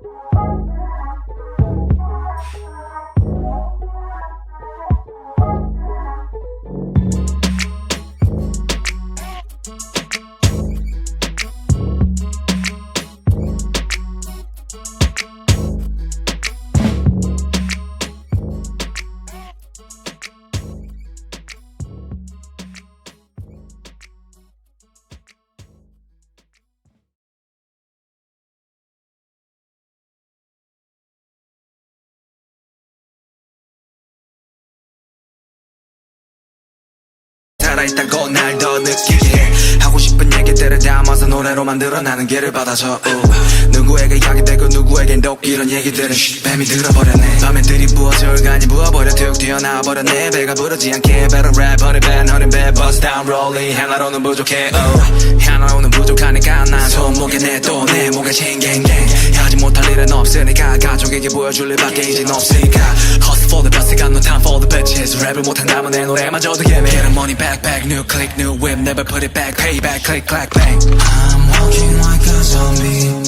Yeah. 살아있다고 날 더 느끼게 해 하고 싶은 얘기들을 담아 서 노래로 만들어 나는 길을 받아줘 우. 누구에게 약이 되고 누구에겐 독 이런 얘기들은 쉿, 뱀이 들어버렸네. 밤에 들이부어져 얼간이 부어버려 툭 튀어나와버렸네. 배가 부르지 않게 rap 허리 밴 허리 밴 bust down rolling. 하나로는 부족해 oh. 하나로는 부족하니까 난 손목에 내또내 목에 싱갱갱. 하지 못할 일은 없으니까 가족에게 보여줄 일밖에 이젠 없으니까. Hustle for the best got no time for the bitches. 랩을 못한다면 내 노래마저도 예매 Get a money back back new click new whip never put it back payback click clack bang I'm walking like a zombie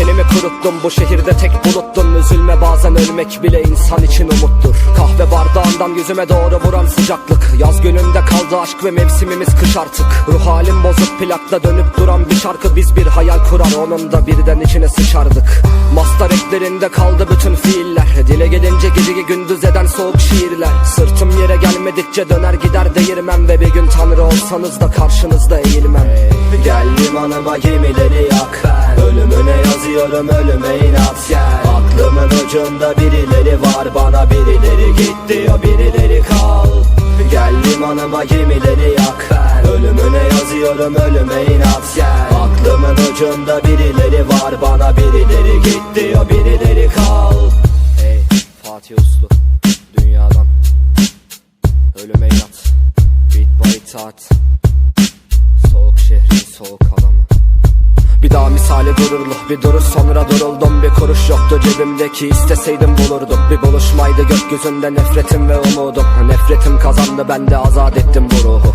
Tenimi kuruttum bu şehirde tek buluttun Üzülme bazen ölmek bile insan için umuttur. Kahve bardağından yüzüme doğru vuran sıcaklık. Yaz gününde kaldı aşk ve mevsimimiz kış artık. Ruh halim bozuk plakta dönüp duran bir şarkı. Biz bir hayal kurar onun da birden içine sıçardık. Mastar eklerinde kaldı bütün fiiller. Dile gelince geceyi gündüz eden soğuk şiirler. Sırtım yere gelmedikçe döner gider değirmem Ve bir gün tanrı olsanız da karşınızda eğilmem Gel limanıma gemileri yak Ölümüne yazıyorum ölüme inat gel. Aklımın ucunda birileri var bana birileri git diyor birileri kal. Gel limanıma gemileri yak Ölümüne yazıyorum ölüme inat gel. Aklımın ucunda birileri var bana birileri git diyor birileri kal. Hey Fatih Uslu Ölüme inat Beat by itaat Soğuk şehrin soğuk adamı. Bir daha misali gururlu bir duruş sonra duruldum. Bir kuruş yoktu cebimdeki isteseydim bulurdum. Bir buluşmaydı gökyüzünde nefretim ve umudum. Nefretim kazandı ben de azat ettim bu ruhu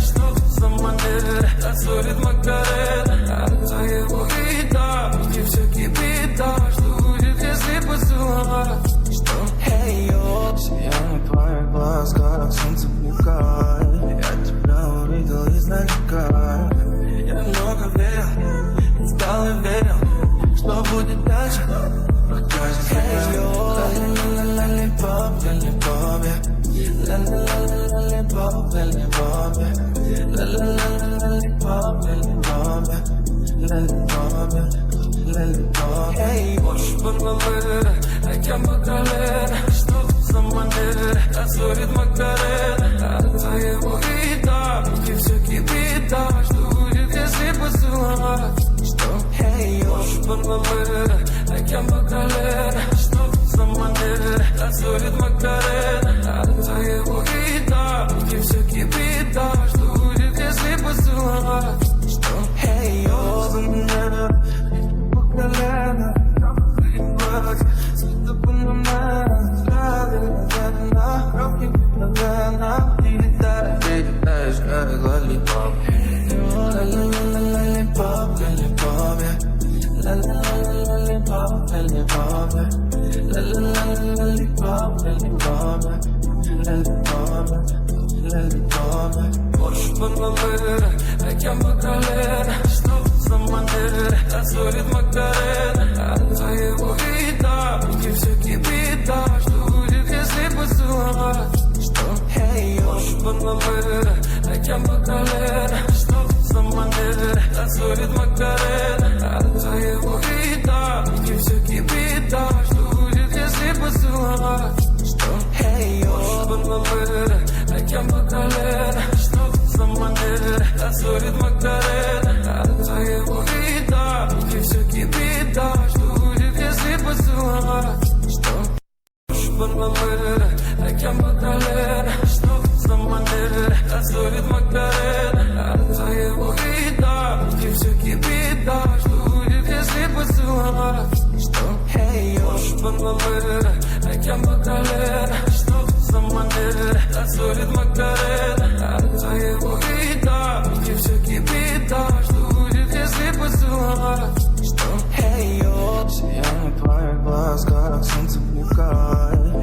Что за манера, танцует Макарена Hey, boş söyledim hakaret lollipop, lollipop, lollipop, lollipop, lollipop. Boş bulmalı, mekan bakalım. Stop zamanı, dans etmeklerin. Anlayı bu vida, yüksek gibi dar. Duyur gezi bu sular. Hey, boş bulmalı, mekan bakalım. и дождь Будет, если поцеловать Что? Эй, уж помылы Океан по колено Что за манера? Танцует Макарена От твоего вида Где все кипит дождь Будет, если поцеловать Что? Эй, уж Я на твоих глазках Солнце плекает